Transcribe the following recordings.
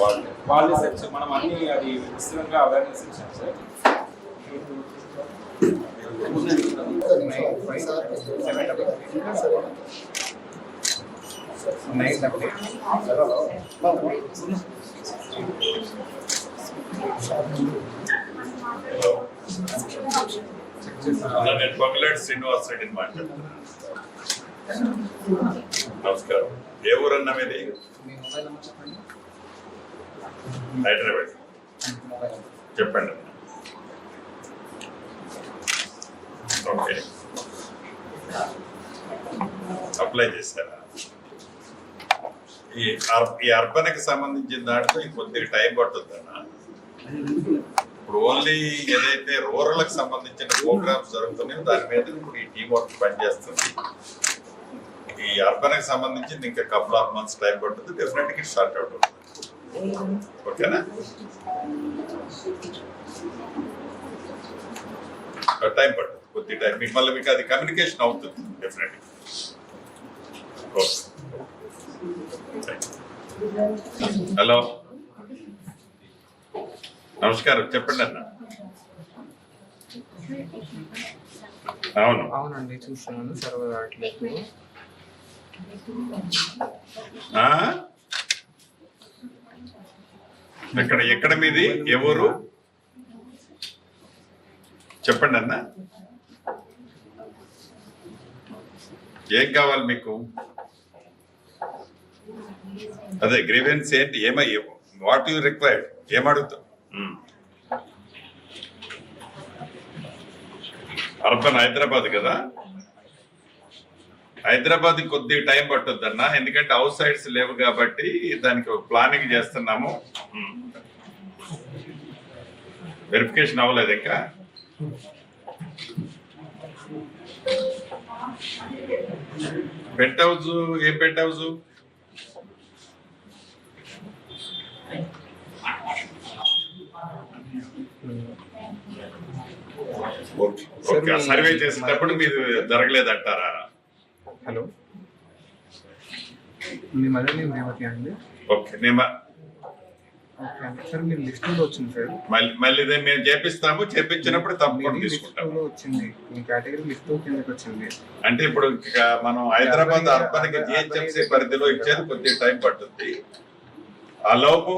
వాళ్ళే. Sir so మనం అన్ని అది విస్తృతంగా అవేర్నెస్ ఇచ్చాం సార్. నైన్ డబల్ అలా నేను పొంగలేడు శ్రీనివాస్ రెడ్డిని మాట్లాడుతున్నాను. నమస్కారం. ఏ ఊరన్నా మీది? హైదరాబాద్. చెప్పండి. ఓకే. అప్లై చేశారా? ఈ అర్- ఈ అర్బన్కి సంబంధించిన దాంట్లో కొద్దిగా టైం పట్టుద్దన్నా ఇప్పుడు ఓన్లీ ఏదైతే రూరల్కి సంబంధించిన ప్రోగ్రామ్స్ జరుగుతున్నాయో దాని మీద ఇప్పుడు ఈ టీం వర్క్ పనిచేస్తుంది. ఈ అర్బన్కి సంబంధించి ఇంకా కపుల్ ఆఫ్ మంత్స్ టైం పడుతుంది. డెఫినెట్గా స్టార్ట్ అవుట్ అవుతుంది. ఓకేనా టైం పడుతుంది కొద్ది టైం మీకు మళ్ళీ మీకు అది కమ్యూనికేషన్ అవుతుంది డెఫినెట్ హలో నమస్కారం చెప్పండి అన్న. అవును. అవునండి చూస్తున్నాను సర్వర్ రావట్లేదు? ఇక్కడ ఎక్కడ మీది? ఎవరు? చెప్పండి అన్న. ఏం కావాలి మీకు? అదే గ్రీవెన్స్ ఏంటి? ఏమై వాట్ యు రిక్వైర్డ్ ఏం అడుగుతావు. అర్బన్ హైదరాబాద్ కదా? హైదరాబాద్ కొద్దిగా టైం పట్టుద్ది అన్న ఎందుకంటే అవుట్ సైడ్స్ లేవు కాబట్టి దానికి ప్లానింగ్ చేస్తున్నాము. వెరిఫికేషన్ అవ్వలేదు ఇంకా. పెంట్ హౌస్ ఏం పెంట్ హౌస్ సర్వే చేసేటప్పుడు మీరు జరగలేదంటారా హలో. మీ మదర్ నేమ్ రేవతి అండి. ఓకే నేను ఓకే అండి. సార్ మీ లిస్టులో వచ్చింది సార్. మళ్ళీ మళ్ళీ ఇదే మేము చేపిస్తాము. చేపించినప్పుడు తప్పకుండా లిస్టులో వచ్చింది. మీ కేటగిరీ లిస్టు కిందకి వచ్చింది. అంటే ఇప్పుడు ఇక మనం హైదరాబాద్ అర్బన్కి జిహెచ్ఎంసీ పరిధిలో ఇచ్చేది కొద్దిగా టైం పట్టుద్ది ఆ లోపు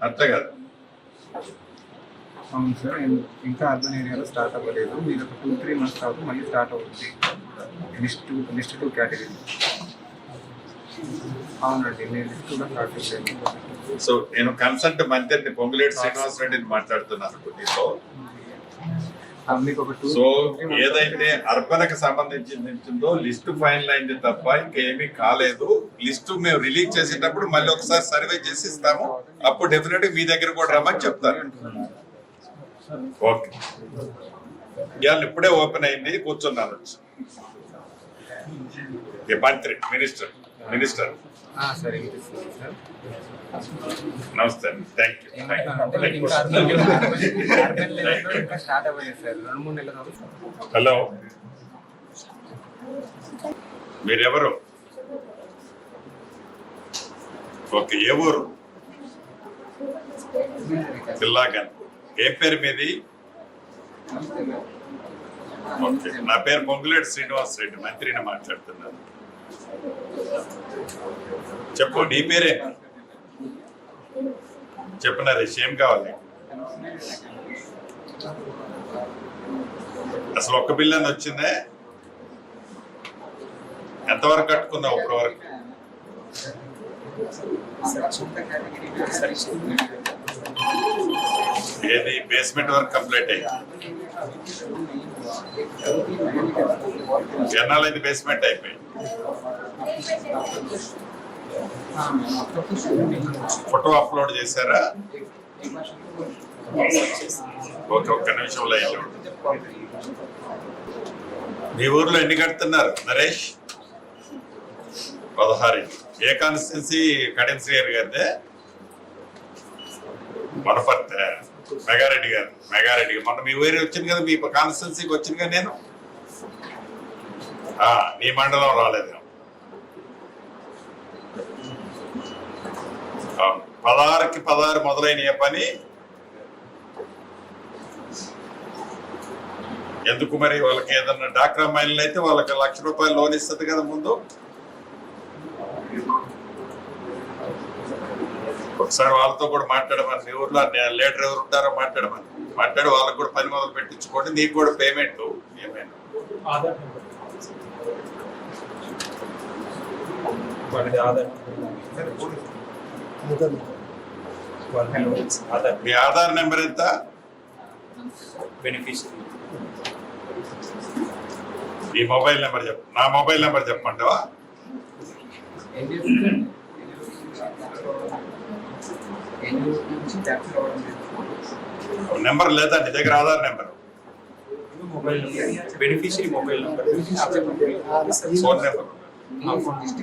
అర్థం కాదు. అవును సార్ ఇంకా అర్బన్ ఏరియాలో స్టార్ట్ అవ్వలేదు. మీరు ఒక టూ త్రీ మంత్స్ తర్వాత మళ్ళీ స్టార్ట్ అవుతుంది. List list two category. అవునండి నేను లిస్ట్ కూడా చేశాను సో నేను కన్సల్ట్ మంత్రి పొంగులేటి శ్రీనివాస్ రెడ్డిని మాట్లాడుతున్నాను టూ సో ఏదైతే అర్బన్కి సంబంధించిందో లిస్ట్ ఫైనల్ అయింది తప్ప ఇంకేమీ కాలేదు. లిస్ట్ మేము రిలీజ్ చేసేటప్పుడు మళ్ళీ ఒకసారి సర్వే చేసి ఇస్తాము. అప్పుడు డెఫినెట్ మీ దగ్గర కూడా రమ్మని చెప్తాను. ఓకే. ఇవాళ ఇప్పుడే ఓపెన్ అయింది కూర్చున్నాను. మంత్రి మినిస్టర్ మినిస్టర్. నమస్తే థ్యాంక్ యూ హలో మీరెవరు? ఓకే ఏ ఊరు? పిల్లాగన్ ఏ పేరు మీది? ఓకే. నా పేరు పొంగులేటి శ్రీనివాస్ రెడ్డి మంత్రిని మాట్లాడుతున్నాను. చెప్పు నీ పేరే? చెప్పు నరేష్ ఏం కావాలి? అసలు ఒక్క బిల్లు అని వచ్చిందే? ఎంతవరకు కట్టుకున్నావు ఇప్పటి వరకు ఏది? బేస్మెంట్ వరకు కంప్లీట్ అయింది ఎన్నాళ్ళైంది బేస్మెంట్ అయిపోయింది. ఫోటో అప్లోడ్ చేశారా? ఓకే ఒక్క నిమిషం లైన్ మీ ఊర్లో ఎన్ని కడుతున్నారు? నరేష్? పదహారు ఏ కాన్స్టిట్యున్సీ కడెన్సీ శ్రీగారి గారిదే? వనపర్తి. మెగారెడ్డి గారు మెగారెడ్డి గారు. మొన్న మీ ఊరి వచ్చింది కదా మీ కాన్స్టిట్యున్సీకి వచ్చింది కదా నేను? ఆ, నీ మండలం రాలేదు. పదహారుకి పదహారు మొదలైన పని. ఎందుకు మరి వాళ్ళకి ఏదన్నా డాక్రా మైన్లు అయితే వాళ్ళకి లక్ష రూపాయలు లోన్ ఇస్తుంది కదా ముందు? ఒకసారి వాళ్ళతో కూడా మాట్లాడమని మీ ఊర్లో లీడర్ ఎవరు ఉంటారో మాట్లాడమని. మాట్లాడి వాళ్ళకి కూడా పని మొదలు పెట్టించుకోండి నీకు కూడా పేమెంట్ ఏమైనా. మీ ఆధార్ నెంబర్ ఎంత? బెనిఫిషరీ. ఈ మొబైల్ నెంబర్ చెప్పు నా మొబైల్ నెంబర్ చెప్పమంటావా? నెంబర్ లేదా నీ దగ్గర Aadhaar number? Beneficiary mobile number phone number.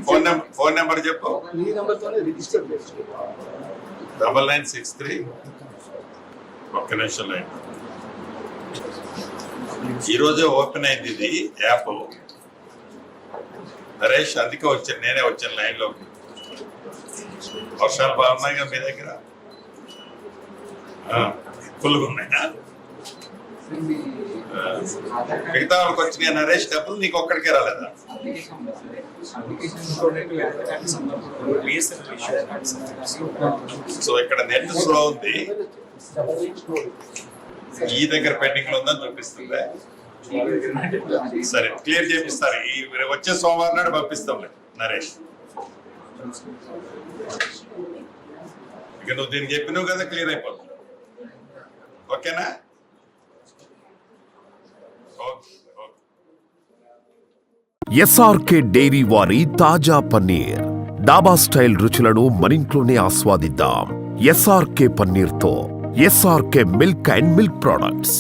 Phone number phone number చెప్పు. Double nine six three. ఒక్క నిమిషం లైన్. ఈరోజే ఓపెన్ అయింది ఇది యాప్. నరేష్ అందుకే వచ్చాను. నేనే వచ్చాను లైన్లోకి. వర్షాలు బాగున్నాయి కదా మీ దగ్గర? ఫుల్గా ఉన్నాయా? మిగతా వాళ్ళకి వచ్చినాయి నరేష్? డబ్బులు నీకు ఒక్కడికే రాలేదా? సో ఇక్కడ నెట్ స్లో ఉంది. ఈ దగ్గర పెండింగ్లో ఉందని చూపిస్తుంది. సరే క్లియర్ చేపిస్తారు. ఈ వచ్చే సోమవారం నాడు పంపిస్తాం నరేష్. ఇక నువ్వు దీన్ని చెప్పినావు కదా క్లియర్ అయిపోతుంది. ఓకేనా? ఎస్ఆర్కే డైరీ వారి తాజా పన్నీర్. డాబా స్టైల్ రుచులను మరింట్లోనే ఆస్వాదిద్దాం. SRK పన్నీర్తో. SRK milk and milk products.